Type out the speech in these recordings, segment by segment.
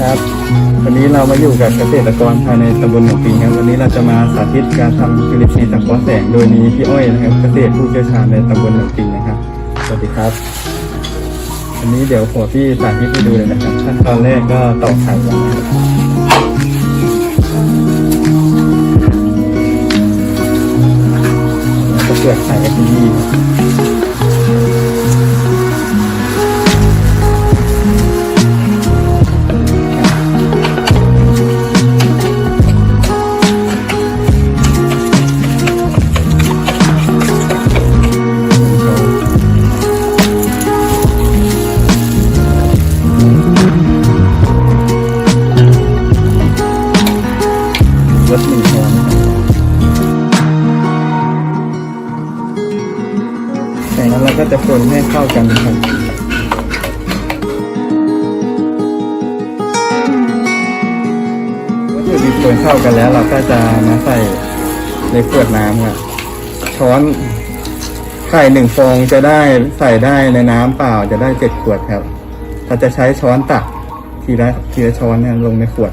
ครับ วันนี้เรามาอยู่กับเกษตรกรภายในตำบลหนองปิงครับ วันนี้เราจะมาสาธิตการทำจุลินทรีย์สังเคราะห์แสง โดยมีพี่อ้อยนะครับ เกษตรผู้เชี่ยวชาญในตำบลหนองปิงนะครับ สวัสดีครับ วันนี้เดี๋ยวหัวพี่สาธิตให้ดูเลยนะครับ ขั้นตอนแรกก็ตอกไข่ก่อนนะครับแล้วก็เปลือกไข่ให้ดีค รสหนึ่งช้อนจากนั้นเราก็จะคนให้เข้ากันครับวัตถุดิบคนเข้ากันแล้วเราก็จะมาใส่ในขวดน้ำครับช้อนไข่หนึ่งฟองจะได้ใส่ได้ในน้ำเปล่าจะได้เจ็ดขวดครับเราจะใช้ช้อนตักทีละทีละช้อนเนี่ยลงในขวด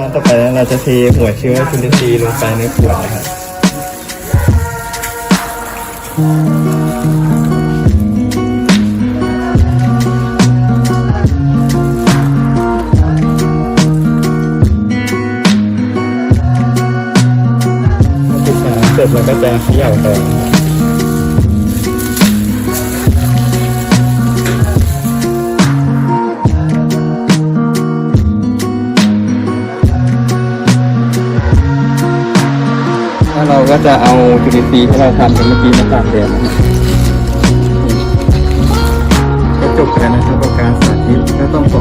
ตอนต่อไปเราจะเทหัวเชื้อจุลินทรีย์ลงไปในขวดนะครับปิดฝาเสร็จเราก็จะเขย่าต่อ เราก็จะเอาจุลินทรีย์ที่เราทำกันเมื่อกี้มาตากแดดนะครับก็จบแล้วนะครับกับการสาธิตก็ต้องขอ